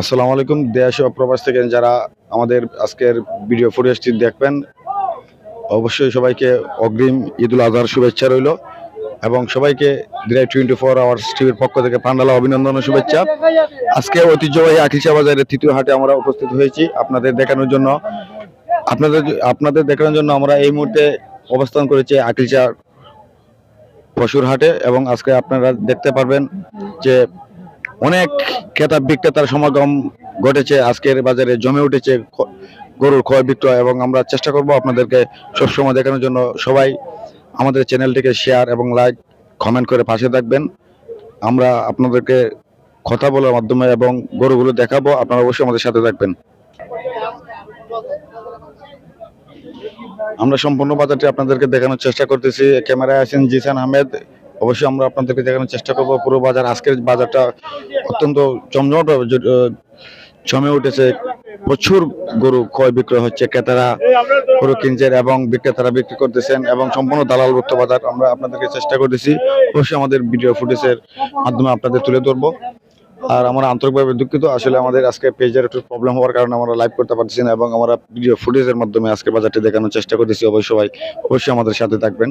আসসালামু আলাইকুম, দেশ ও প্রবাস থেকে যারা আমাদের আজকের ভিডিও ফুটেজটি দেখবেন, অবশ্যই সবাইকে অগ্রিম ঈদুল আজহার শুভেচ্ছা রইল এবং সবাইকে ডিরাই টোয়েন্টি ফোর আওয়ার্স টিভির পক্ষ থেকে পান্ডালা অভিনন্দন ও শুভেচ্ছা। আজকে ঐতিহ্যবাহী আখিলচা বাজারের তৃতীয় হাটে আমরা উপস্থিত হয়েছি আপনাদের দেখানোর জন্য। আপনাদের আপনাদের দেখানোর জন্য আমরা এই মুহূর্তে অবস্থান করেছি আখিলচা পশুর হাটে এবং আজকে আপনারা দেখতে পারবেন যে অনেক ক্রেতা বিক্রেতার সমাগম ঘটেছে, আজকের বাজারে জমে উঠেছে গরুর ক্রয় বিক্রয় এবং আমরা চেষ্টা করব আপনাদেরকে সবসময় দেখানোর জন্য সবাই আমাদের চ্যানেলটিকে শেয়ার এবং লাইক কমেন্ট করে পাশে থাকবেন। আমরা আপনাদেরকে কথা বলার মাধ্যমে এবং গরুগুলো দেখাবো, আপনারা অবশ্যই আমাদের সাথে থাকবেন। আমরা সম্পূর্ণ বাজারটি আপনাদেরকে দেখানোর চেষ্টা করতেছি। ক্যামেরায় আছেন জিসান আহমেদ। অবশ্যই আমরা আপনাদেরকে দেখানোর চেষ্টা করব। পুরো বাজার, আজকের বাজারটা অত্যন্ত ভাবে জমে উঠেছে। প্রচুর গরু ক্রয় বিক্রয় হচ্ছে। ক্রেতারা গরু কিনছেন এবং বিক্রেতারা বিক্রি করতেছেন এবং সম্পূর্ণ দালাল মুক্ত বাজার আমরা আপনাদেরকে চেষ্টা করতেছি। অবশ্যই আমাদের ভিডিও ফুটেজের মাধ্যমে আপনাদের তুলে ধরবো। আর আমরা আন্তরিকভাবে দুঃখিত। আসলে আমাদের আজকে পেজের একটু প্রবলেম হওয়ার কারণে আমরা লাইভ করতে পারছি না এবং আমরা ভিডিও ফুটেজের মাধ্যমে আজকে বাজারটি দেখানোর চেষ্টা করতেছি। অবশ্যই অবশ্যই আমাদের সাথে থাকবেন।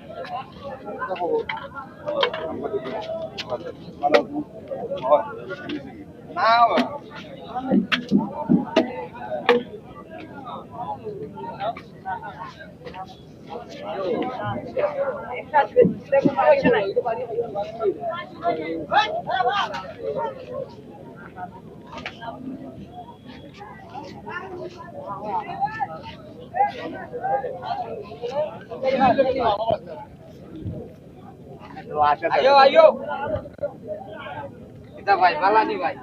এটা ভাই বালানি ভাই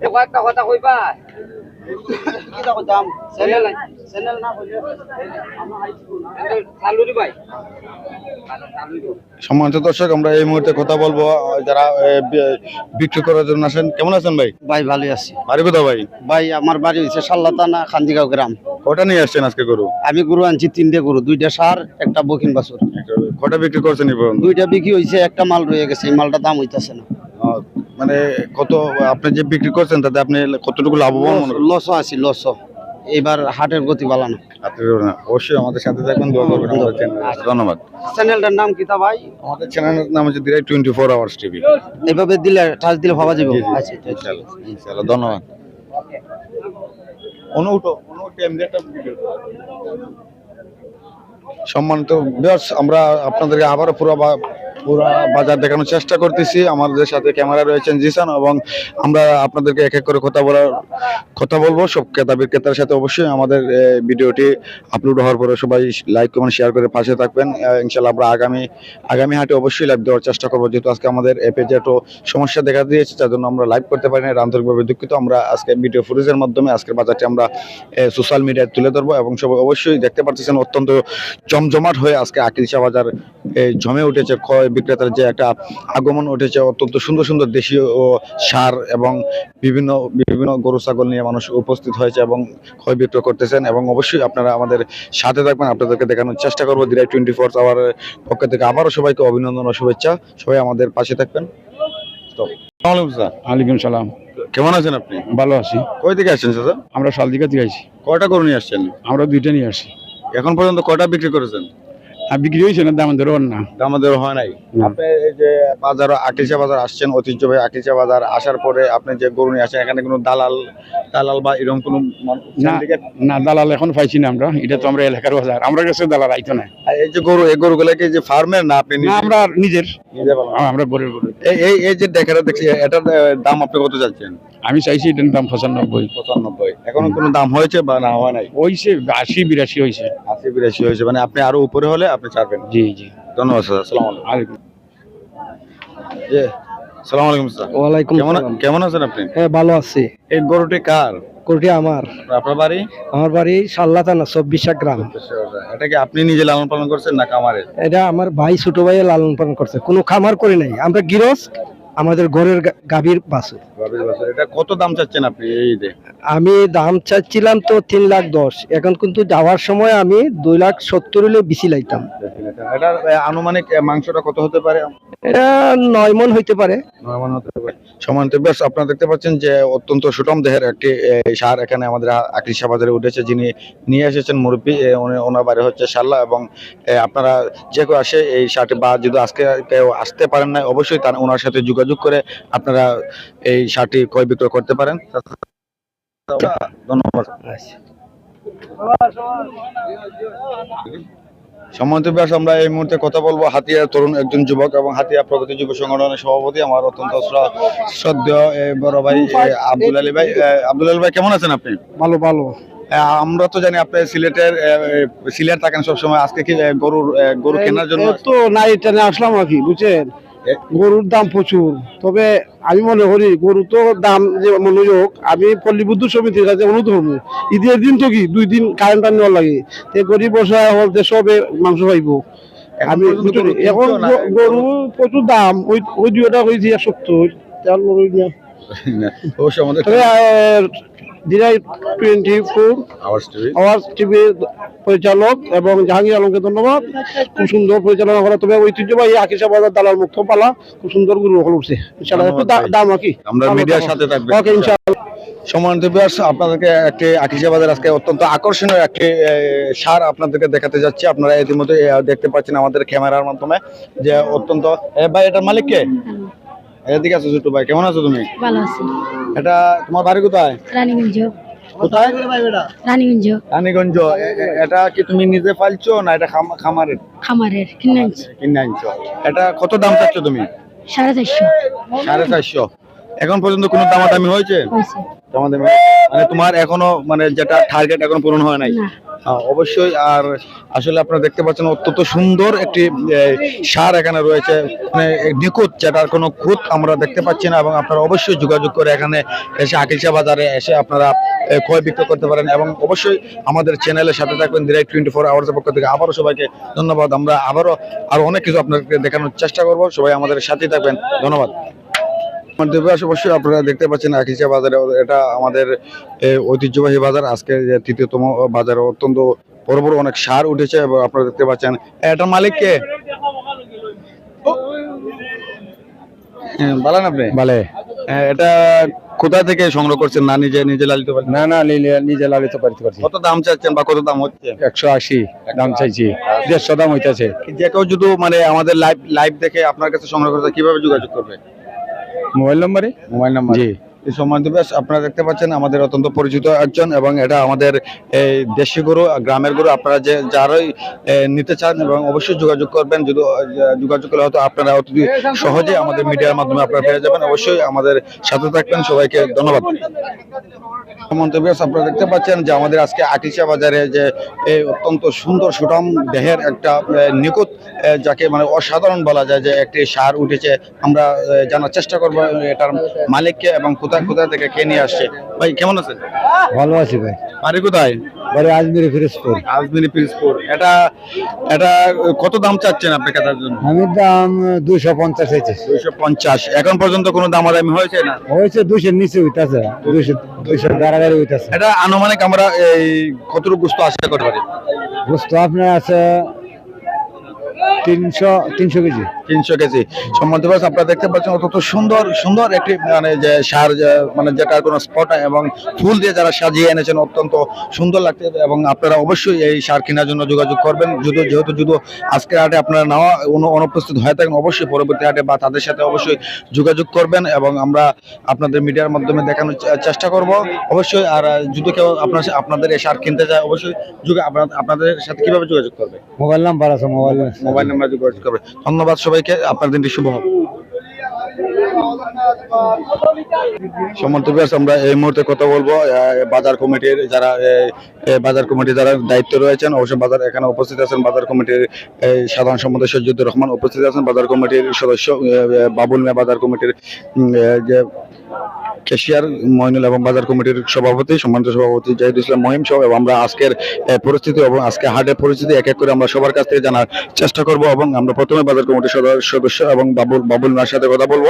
দেখো একটা কথা কইবা কি দেখো দাম চ্যানেল সম্মানিত দর্শক আমরা এই মুহূর্তে কথা বলব যারা বিক্রি করার জন্য আসেন। কেমন আছেন ভাই? ভাই ভালোই আছি। বাড়ি কোথাও ভাই? ভাই আমার বাড়ি হচ্ছে সাল্লাতানা খান্দিগাঁও গ্রাম। কটা নিয়ে আসছেন আজকে গরু? আমি গরু আনছি তিনটে গরু দুইটা সার একটা বকিন বাছুর। কটা বিক্রি করছেন দুইটা বিক্রি হয়েছে একটা মাল রয়ে গেছে এই মালটা দাম হইতাছে না। আহ, মানে কত আপনি যে বিক্রি করছেন তাতে আপনি কতটুকু লাভবান মনে করেন? লসও আছি লস এবার হাটের গতি বালানো করবেন না। অবশ্যই আমাদের সাথে থাকবেন দোয়া করবেন আমাদের চ্যানেলে। ধন্যবাদ। চ্যানেলটার নাম কিতা ভাই? আমাদের চ্যানেলের নাম হচ্ছে Derai twenty four hours TV এভাবে দিলে টাচ দিলে ভাবা যাবে। আচ্ছা আচ্ছা, আচ্ছা ইনশাআল্লাহ ধন্যবাদ। অনুটো অনুটো এমনি একটা ভিডিও সম্মানিত ভিউয়ার্স আমরা আপনাদেরকে আবারও পুরো পুরো বাজার দেখানোর চেষ্টা করতেছি। আমাদের সাথে ক্যামেরা রয়েছেন জিসান এবং আমরা আপনাদেরকে এক এক করে কথা বলার, কথা বলব। সব ক্রেতা বিক্রেতার সাথে অবশ্যই আমাদের ভিডিওটি আপলোড হওয়ার পরে সবাই লাইক কমেন্ট শেয়ার করে পাশে থাকবেন। ইনশাল্লাহ আমরা আগামী আগামী হাটে অবশ্যই লাইভ দেওয়ার চেষ্টা করব। যেহেতু আজকে আমাদের পেজে একটু সমস্যা দেখা দিয়েছে, তার জন্য আমরা লাইভ করতে পারি না আন্তরিকভাবে দুঃখিত। আমরা আজকে ভিডিও ফুটেজের মাধ্যমে আজকের বাজারটি আমরা সোশ্যাল মিডিয়ায় তুলে ধরবো এবং সবাই অবশ্যই দেখতে পাচ্ছেন অত্যন্ত জমজমাট হয়ে আজকে আকিলশা বাজার জমে উঠেছে ক্রয় বিক্রেতার যে একটা আগমন উঠেছে অত্যন্ত সুন্দর সুন্দর দেশীয় ও সার এবং বিভিন্ন বিভিন্ন গরু ছাগল নিয়ে মানুষ উপস্থিত হয়েছে এবং ক্রয় বিক্রয় করতেছেন এবং অবশ্যই আপনারা আমাদের সাথে থাকবেন আপনাদেরকে দেখানোর চেষ্টা করব দিরাই টোয়েন্টি ফোর আওয়ার পক্ষ থেকে। আবারও সবাইকে অভিনন্দন ও শুভেচ্ছা। সবাই আমাদের পাশে থাকবেন। তো আলাইকুম সালাম। কেমন আছেন আপনি? ভালো আছি। কই থেকে আসছেন স্যার আমরা থেকে কয়টা গরু নিয়ে আসছেন? আমরা দুইটা নিয়ে আসি এখন পর্যন্ত কয়টা বিক্রি করেছেন? আর বিক্রি হয়েছে না দাম না? আমাদের হয় নাই। আপনি এই যে বাজার আকিলচা বাজার আসছেন ঐতিহ্যবাহী বাজার আসার পরে আপনি যে গরু নিয়ে আসেন এখানে কোনো দালাল দালাল বা এরকম কোনো না না দালাল এখন পাইছি না আমরা। এটা তো আমরা এলাকার বাজার। আমরা কাছে দালাল আইতো না। এই যে গরু এই যে ফার্মের না আপনি না আমরা নিজের। আমরা গরিব গরু। এই এই যে দেখাটা দেখছি এটার দাম আপনি কত যাচ্ছেন আমি চাইছি এটার দাম পঁচানব্বই। পঁচানব্বই। এখন কোনো দাম হয়েছে বা না হয় নাই? হয়েছে আশি বিরাশি হয়েছে আশি বিরাশি হয়েছে। মানে আপনি আরও উপরে হলে আপনি ছাড়বেন? জি জি। ধন্যবাদ স্যার। আসসালামু আলাইকুম। জি আসসালামু আলাইকুম স্যার। ওয়ালাইকুম কেমন কেমন আছেন আপনি? হ্যাঁ ভালো আছি। এই গরুটি কার? গরুটি আমার। আপনার বাড়ি? আমার বাড়ি সাল্লা থানা চব্বিশা গ্রাম। এটা কি আপনি নিজে লালন পালন করছেন না খামারে এটা আমার ভাই ছোট ভাই লালন পালন করছে। কোনো খামার করি নাই। আমরা গিরস আমাদের ঘরের গাভীর বাছু এটা কত দাম চাচ্ছেন আপনি আমি দাম চাচ্ছিলাম তো তিন লাখ দশ। এখন কিন্তু যাওয়ার সময় আমি দুই লাখ সত্তর হলে বেশি লাইতাম। এটার আনুমানিক মাংসটা কত হতে পারে? এটা নয় মন হইতে পারে। সমান্ত বেশ আপনারা দেখতে পাচ্ছেন যে অত্যন্ত সুটম দেহের একটি সার এখানে আমাদের আকৃষা বাজারে উঠেছে যিনি নিয়ে এসেছেন মুরব্বী ওনার বাড়ি হচ্ছে সাল্লা এবং আপনারা যে কেউ আসে এই সারটি বা যদি আজকে কেউ আসতে পারেন না অবশ্যই তার ওনার সাথে যোগাযোগ করে আপনারা এই সারটি ক্রয় বিক্রয় করতে পারেন। ধন্যবাদ। সম্মানিত ব্যাস আমরা এই মুহূর্তে কথা বলব হাতিয়া তরুণ একজন যুবক এবং হাতিয়া প্রগতি যুব সংগঠনের সভাপতি আমার অত্যন্ত বড় ভাই আব্দুল আলী ভাই। আব্দুল আলী ভাই কেমন আছেন আপনি? ভালো ভালো। আমরা তো জানি আপনি সিলেটের সিলেট থাকেন সবসময়। আজকে কি গরুর গরু কেনার জন্য তো নাই টেনে আসলাম আর কি বুঝছেন? গরুর দাম প্রচুর। তবে আমি মনে করি গরু তো দাম যে মনোযোগ আমি পল্লী বিদ্যুৎ সমিতির কাছে অনুরোধ করব ঈদের দিন তো কি দুই দিন কারেন্ট নেওয়ার লাগে। তে গরিব বসায় হলতে সবে মাংস পাইব আমি এখন গরু প্রচুর দাম ওই ওই দুইটা হয়েছে সত্তর তেল টোয়েন্টি ফোর আওয়াজ টিভি টিভির পরিচালক এবং জাহাঙ্গীর আলমকে ধন্যবাদ। খুব সুন্দর পরিচালনা করা। তবে ঐতিহ্যবাহী আকিসা বাজার দালাল মুক্ত পালা খুব সুন্দর গুরু হল ইনশাআল্লাহ। একটু দাম আর কি? আমরা মিডিয়ার সাথে থাকবেন। ওকে ইনশাআল্লাহ। সম্মানিত ভিউয়ার্স আপনাদেরকে একটি আকিজা বাজার আজকে অত্যন্ত আকর্ষণীয় একটি সার আপনাদেরকে দেখাতে যাচ্ছি। আপনারা ইতিমধ্যে দেখতে পাচ্ছেন আমাদের ক্যামেরার মাধ্যমে যে অত্যন্ত এ ভাই এটার মালিক কে? এদিকে আছো ছোট ভাই কেমন আছো তুমি? ভালো আছি। এটা তোমার বাড়ি কোথায়? রানীগঞ্জ। কোথায়? রানীগঞ্জ। রানীগঞ্জ এটা কি তুমি নিজে পালছো না এটা খাম- খামারের? খামারের কিনে আনছো। কিনে আনছো। এটা কত দাম চাচ্ছ তুমি? সাড়ে চারশো। সাড়ে চারশো। এখন পর্যন্ত কোনো দামাদামি হয়েছে? হয়েছে। দামাদামি মানে তোমার এখনও মানে যেটা টার্গেট এখনও পূরণ হয় নাই? হ্যাঁ, অবশ্যই। আর আসলে আপনারা দেখতে পাচ্ছেন অত্যন্ত সুন্দর একটি সার এখানে রয়েছে। মানে নিখুঁত যেটার কোনো খুঁত আমরা দেখতে পাচ্ছি না এবং আপনারা অবশ্যই যোগাযোগ করে এখানে এসে আকিলসা বাজারে এসে আপনারা ক্রয় বিক্রয় করতে পারেন এবং অবশ্যই আমাদের চ্যানেলের সাথে থাকবেন ডিরেক্ট টোয়েন্টি ফোর আওয়ার্সের পক্ষ থেকে। আবারও সবাইকে ধন্যবাদ। আমরা আবারও আরও অনেক কিছু আপনাদেরকে দেখানোর চেষ্টা করব। সবাই আমাদের সাথেই থাকবেন। ধন্যবাদ। দেবরাজ অবশ্যই আপনারা দেখতে পাচ্ছেন আকিচা বাজারে। এটা আমাদের ঐতিহ্যবাহী বাজার। আজকে যে তৃতীয়তম বাজারে অত্যন্ত বড় বড় অনেক সার উঠেছে এবং আপনারা দেখতে পাচ্ছেন এটার মালিক কে? হ্যাঁ, বলেন আপনি। বলে এটা কোথা থেকে সংগ্রহ করছেন? না নিজে নিজে লালিত পারেন না না নিজে লালিত পারিতে পারছি কত দাম চাচ্ছেন বা কত দাম হচ্ছে? একশো আশি দাম চাইছি দেড়শো দাম হইতেছে। যে কেউ যদি মানে আমাদের লাইভ লাইভ দেখে আপনার কাছে সংগ্রহ করতে কীভাবে যোগাযোগ করবে? মোবাইল নম্বরে? Mobile number. জি। এই সম্মানিত ব্যাস, আপনারা দেখতে পাচ্ছেন আমাদের অত্যন্ত পরিচিত একজন এবং এটা আমাদের এই দেশি গরু, গ্রামের গরু। আপনারা যে যারাই নিতে চান এবং অবশ্যই যোগাযোগ করবেন। যদি যোগাযোগ করলে হয়তো আপনারা অতি সহজে আমাদের মিডিয়ার মাধ্যমে আপনারা পেয়ে যাবেন। অবশ্যই আমাদের সাথে থাকবেন। সবাইকে ধন্যবাদ। মন্তব্য আপনারা দেখতে পাচ্ছেন যে আমাদের আজকে আটিচা বাজারে যে এই অত্যন্ত সুন্দর সুঠাম দেহের একটা নিখুঁত যাকে মানে অসাধারণ বলা যায় যে একটি সার উঠেছে। আমরা জানার চেষ্টা করব এটার মালিককে এবং কোথায় কোথায় থেকে কে নিয়ে আসছে? ভাই কেমন আছেন? ভালো আছি ভাই। বাড়ি কোথায়? বাড়ি আজমিরি ফিরোজপুর। আজমিরি পিরোজপুর এটা এটা কত দাম চাচ্ছেন আপনি কেনার জন্য? আমি দাম দুইশো পঞ্চাশ হয়েছে দুইশো পঞ্চাশ। এখন পর্যন্ত কোনো দামাদামি হয়েছে না? হয়েছে দুইশোর নিচে হইতাছে। দুইশো দুইশো গাড়াগাড়ি হইতাছে। এটা আনুমানিক আমরা এই কতটুকু গুস্ত আশা করতে পারি? বুঝতো আপনার আছে তিনশো তিনশো কেজি। তিনশো কেজি। সম্বন্ধে আপনারা দেখতে পাচ্ছেন অত্যন্ত সুন্দর সুন্দর একটি মানে যে সার মানে যেটা কোনো স্পট এবং ফুল দিয়ে যারা সাজিয়ে এনেছেন অত্যন্ত সুন্দর লাগছে এবং আপনারা অবশ্যই এই সার কেনার জন্য যোগাযোগ করবেন। যদি যেহেতু যদি আজকের হাটে আপনারা নেওয়া অনুপস্থিত হয়ে থাকেন অবশ্যই পরবর্তী হাটে বা তাদের সাথে অবশ্যই যোগাযোগ করবেন এবং আমরা আপনাদের মিডিয়ার মাধ্যমে দেখানোর চেষ্টা করব। অবশ্যই আর যদি কেউ আপনার আপনাদের এই সার কিনতে চায় অবশ্যই আপনাদের সাথে কীভাবে যোগাযোগ করবে? মোবাইল নাম্বার আছে মোবাইল মোবাইল নাম্বার যোগাযোগ করবে ধন্যবাদ সবাইকে, আপনার দিনটি শুভ হোক। সমর্থক আমরা এই মুহূর্তে কথা বলব। বাজার কমিটির যারা বাজার কমিটির যারা দায়িত্ব রয়েছেন, অবশ্যই বাজার, এখানে উপস্থিত আছেন বাজার কমিটির সাধারণ সম্পাদক সৈয়দুর রহমান, উপস্থিত আছেন বাজার কমিটির সদস্য বাবুল মিয়া বাজার কমিটির যে কেশিয়ার মইনুল এবং বাজার কমিটির সভাপতি, সম্মানিত সভাপতি জাহিদ ইসলাম মহিম সহ এবং আমরা আজকের পরিস্থিতি এবং আজকে হাটের পরিস্থিতি এক এক করে আমরা সবার কাছ থেকে জানার চেষ্টা করব এবং আমরা প্রথমে বাজার কমিটির সদস্য এবং বাবুল বাবুল মিয়ার সাথে কথা বলব।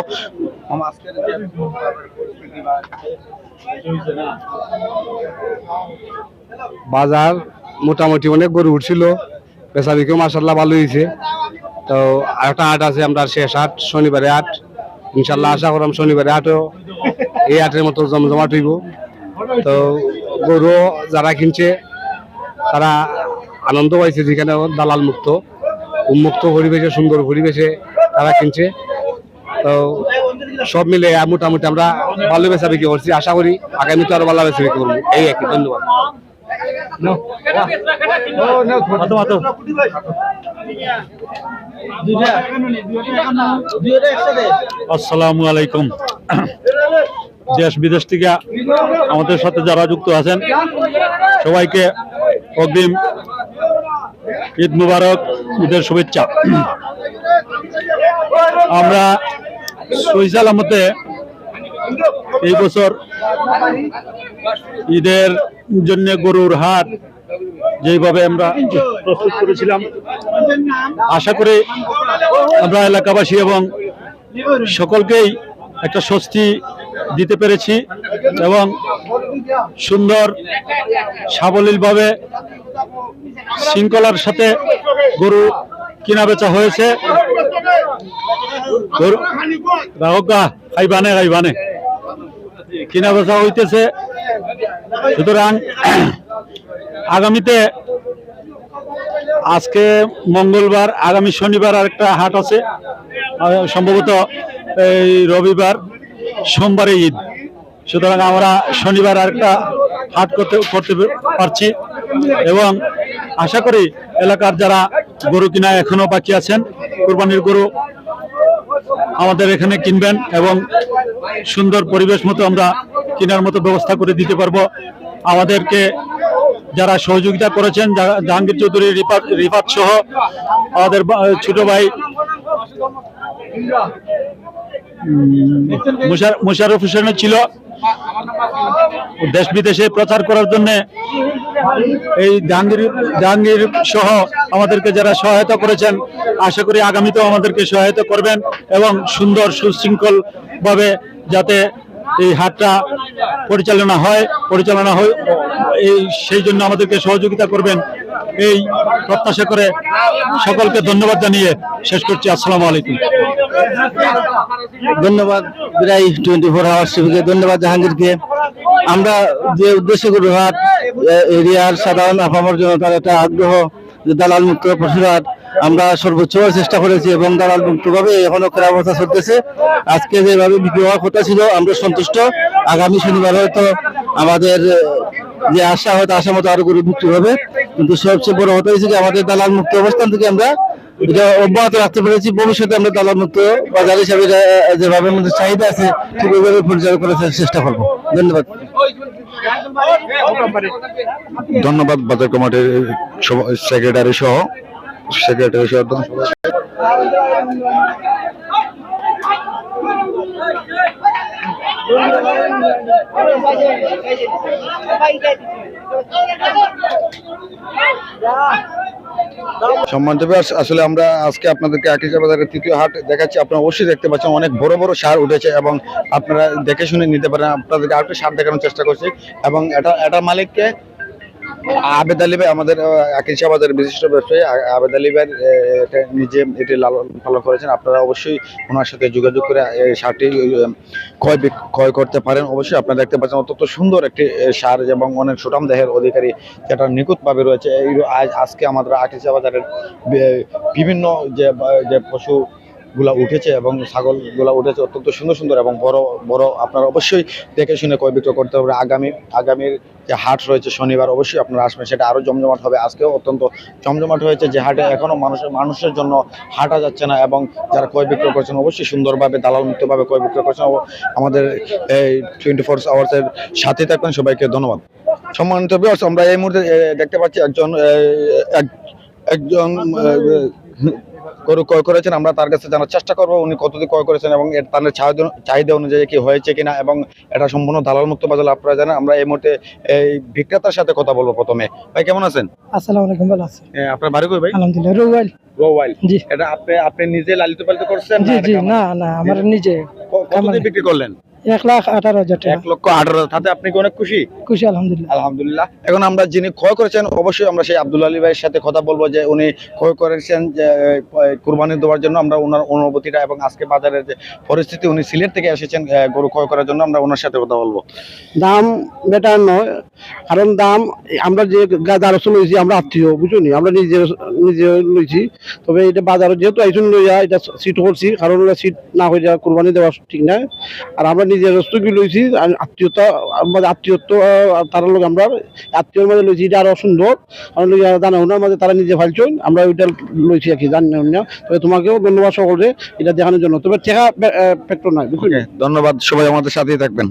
বাজার মোটামুটি অনেক গরু উঠছিল বেচা বিকেও মাসাল্লাহ ভালো হয়েছে। তো একটা হাট আছে, আমরা শেষ হাট, শনিবারে হাট। ইনশাল্লাহ আশা করলাম শনিবারে হাটও এই হাটের মতো জমজমাট হইব। তো গরু যারা কিনছে, তারা আনন্দ পাইছে যেখানে দালাল মুক্ত। উন্মুক্ত পরিবেশে, সুন্দর পরিবেশে তারা কিনছে। তো সব মিলে মোটামুটি আমরা ভালো বেচা বিক্রি করছি। আশা করি আগামীতে আরও ভালো বেচা বিক্রি করব। এই একই ধন্যবাদ। আসসালামু আলাইকুম। দেশ বিদেশ থেকে আমাদের সাথে যারা যুক্ত আছেন, সবাইকে অগ্রিম ঈদ মুবারক, ঈদের শুভেচ্ছা। আমরা সৈসালামতে এই বছর ঈদের জন্য গরুর হাট যেইভাবে আমরা প্রস্তুত করেছিলাম, আশা করি আমরা এলাকাবাসী এবং সকলকেই একটা স্বস্তি দিতে পেরেছি এবং সুন্দর, সাবলীলভাবে শৃঙ্খলার সাথে গরু কিনা বেচা হয়েছে খাইবানে খাইবানে কিনা বেচা হইতেছে। সুতরাং আগামীতে আজকে মঙ্গলবার, আগামী শনিবার আরেকটা হাট আছে। সম্ভবত এই রবিবার। সোমবারে ঈদ। সুতরাং আমরা শনিবার আরেকটা হাট করতে করতে পারছি এবং আশা করি এলাকার যারা গরু কিনা এখনও বাকি আছেন, কোরবানির গরু আমাদের এখানে কিনবেন এবং সুন্দর পরিবেশ মতো আমরা কেনার মতো ব্যবস্থা করে দিতে পারব। আমাদেরকে যারা সহযোগিতা করেছেন জাহাঙ্গীর চৌধুরী, রিফাত রিফাত সহ আমাদের ছোট ভাই মুশারফ হোসেনও ছিল। দেশ বিদেশে প্রচার করার জন্য এই জাহাঙ্গীর জাহাঙ্গীর সহ আমাদেরকে যারা সহায়তা করেছেন, আশা করি আগামীতেও আমাদেরকে সহায়তা করবেন এবং সুন্দর সুশৃঙ্খল ভাবে যাতে এই হাটটা পরিচালনা হয় পরিচালনা হয়, এই সেই জন্য আমাদেরকে সহযোগিতা করবেন। এই প্রত্যাশা করে সকলকে ধন্যবাদ জানিয়ে শেষ করছি। আসসালামু আলাইকুম। ধন্যবাদ প্রায় টোয়েন্টি ফোর আওয়ার্স টিভিকে ধন্যবাদ জাহাঙ্গীরকে। আমরা যে উদ্দেশ্যে করি হাট এরিয়ার সাধারণ আপামর জনতার একটা আগ্রহ যে দালাল মুক্ত পশুরহাট আমরা সর্বোচ্চ চেষ্টা করেছি এবং দালাল মুক্তভাবে এখনও কেনা অবস্থা চলতেছে। আজকে যেভাবে বিক্রি হওয়ার কথা ছিল, আমরা সন্তুষ্ট। আগামী শনিবার হয়তো আমাদের যে আশা, হয়তো আশা মতো আরও গরু বিক্রি হবে। কিন্তু সবচেয়ে বড় কথা হয়েছে যে আমাদের দালাল মুক্ত অবস্থান থেকে আমরা এটা অব্যাহত রাখতে পেরেছি। ভবিষ্যতে আমরা দালাল মুক্ত বাজার হিসাবে যেভাবে আমাদের চাহিদা আছে, ঠিক ওইভাবে পরিচালনা করার চেষ্টা করব। ধন্যবাদ। ধন্যবাদ বাজার কমিটির সেক্রেটারি সহ। সেক্রেটারি সহ সবাই- সম্মানিত আসলে আমরা আজকে আপনাদেরকে আকিজা বাজারের তৃতীয় হাট দেখাচ্ছি। আপনারা অবশ্যই দেখতে পাচ্ছেন অনেক বড় বড় সার উঠেছে এবং আপনারা দেখে শুনে নিতে পারেন। আপনাদেরকে আরেকটা সার দেখানোর চেষ্টা করছি এবং এটা এটা মালিককে আবেদ আলী ভাই আমাদের আকিশা বাজারের বিশিষ্ট ব্যবসায়ী। আবেদ আলী ভাই নিজে এটি লালন পালন করেছেন। আপনারা অবশ্যই ওনার সাথে যোগাযোগ করে সারটি ক্রয় ক্রয় করতে পারেন। অবশ্যই আপনারা দেখতে পাচ্ছেন অত্যন্ত সুন্দর একটি সার এবং অনেক সুঠাম দেহের অধিকারী যেটা নিখুঁতভাবে রয়েছে। এই আজ আজকে আমাদের আকিশা বাজারের বিভিন্ন যে যে পশু গুলা উঠেছে এবং ছাগলগুলা উঠেছে অত্যন্ত সুন্দর সুন্দর এবং বড় বড় আপনারা অবশ্যই দেখে শুনে ক্রয় বিক্রয় করতে হবে। আগামী, আগামীর যে হাট রয়েছে শনিবার, অবশ্যই আপনারা আসবেন। সেটা আরও জমজমাট হবে। আজকেও অত্যন্ত জমজমাট হয়েছে যে হাটে এখনও মানুষের মানুষের জন্য হাঁটা যাচ্ছে না এবং যারা ক্রয় বিক্রয় করছেন অবশ্যই সুন্দরভাবে, দালাল মুক্তভাবে ক্রয় বিক্রয় করছেন। আমাদের এই টোয়েন্টি ফোর আওয়ার্সের সাথে থাকবেন। সবাইকে ধন্যবাদ। সম্মানিত আমরা এই মুহূর্তে দেখতে পাচ্ছি একজন এক- একজন গরু ক্রয় করেছেন আমরা তার কাছে জানার চেষ্টা করব উনি কতদিন ক্রয় করেছেন এবং এর তার চাহিদা অনুযায়ী কি হয়েছে কিনা এবং এটা সম্পূর্ণ দালাল মুক্ত বাজার আপনারা জানেন আমরা এই মুহূর্তে এই বিক্রেতার সাথে কথা বলব প্রথমে। ভাই কেমন আছেন? আসসালামু আলাইকুম ভালো আছি। আপনার বাড়ি কই ভাই? আলহামদুলিল্লাহ রোয়াল রোয়াল জি। এটা আপনি আপনি নিজে লালিত পালিত করছেন জি না জি না না আমার নিজে কতদিন বিক্রি করলেন? এক লাখ আঠারো হাজার টাকা। এক লক্ষ আঠারো তাতে আপনি কি অনেক খুশি? খুশি আলহামদুলিল্লাহ। আলহামদুলিল্লাহ। এখন আমরা যিনি ক্রয় করেছেন অবশ্যই আমরা সেই আব্দুল আলী ভাইয়ের সাথে কথা বলব যে উনি ক্রয় করেছেন যে কুরবানি দেওয়ার জন্য আমরা ওনার অনুভূতিটা এবং আজকে বাজারের যে পরিস্থিতি উনি সিলেট থেকে এসেছেন গরু ক্রয় করার জন্য আমরা ওনার সাথে কথা বলব। দাম বেটার নয় কারণ দাম আমরা যে দ্বারস্থ লইছি আমরা আত্মীয় বুঝলি আমরা নিজে নিজে লইছি। তবে এটা বাজারে যেহেতু আইসুন লইয়া এটা সিট করছি কারণ সিট না হয়ে যা কোরবানি দেওয়া ঠিক নাই। আর আমরা নিজের কি লইছি আর আত্মীয়তা আমাদের আত্মীয়ত্ব তার লোক আমরা আত্মীয়র মাঝে লইছি এটা আরও সুন্দর। কারণ জানা ওনার মাঝে তারা নিজে ফালছেন আমরা ওইটা লইছি আর কি জানি না তবে তোমাকেও ধন্যবাদ সকলে এটা দেখানোর জন্য। তবে ঠেকা ফ্যাক্টর নয় বুঝলি ধন্যবাদ সবাই আমাদের সাথেই থাকবেন।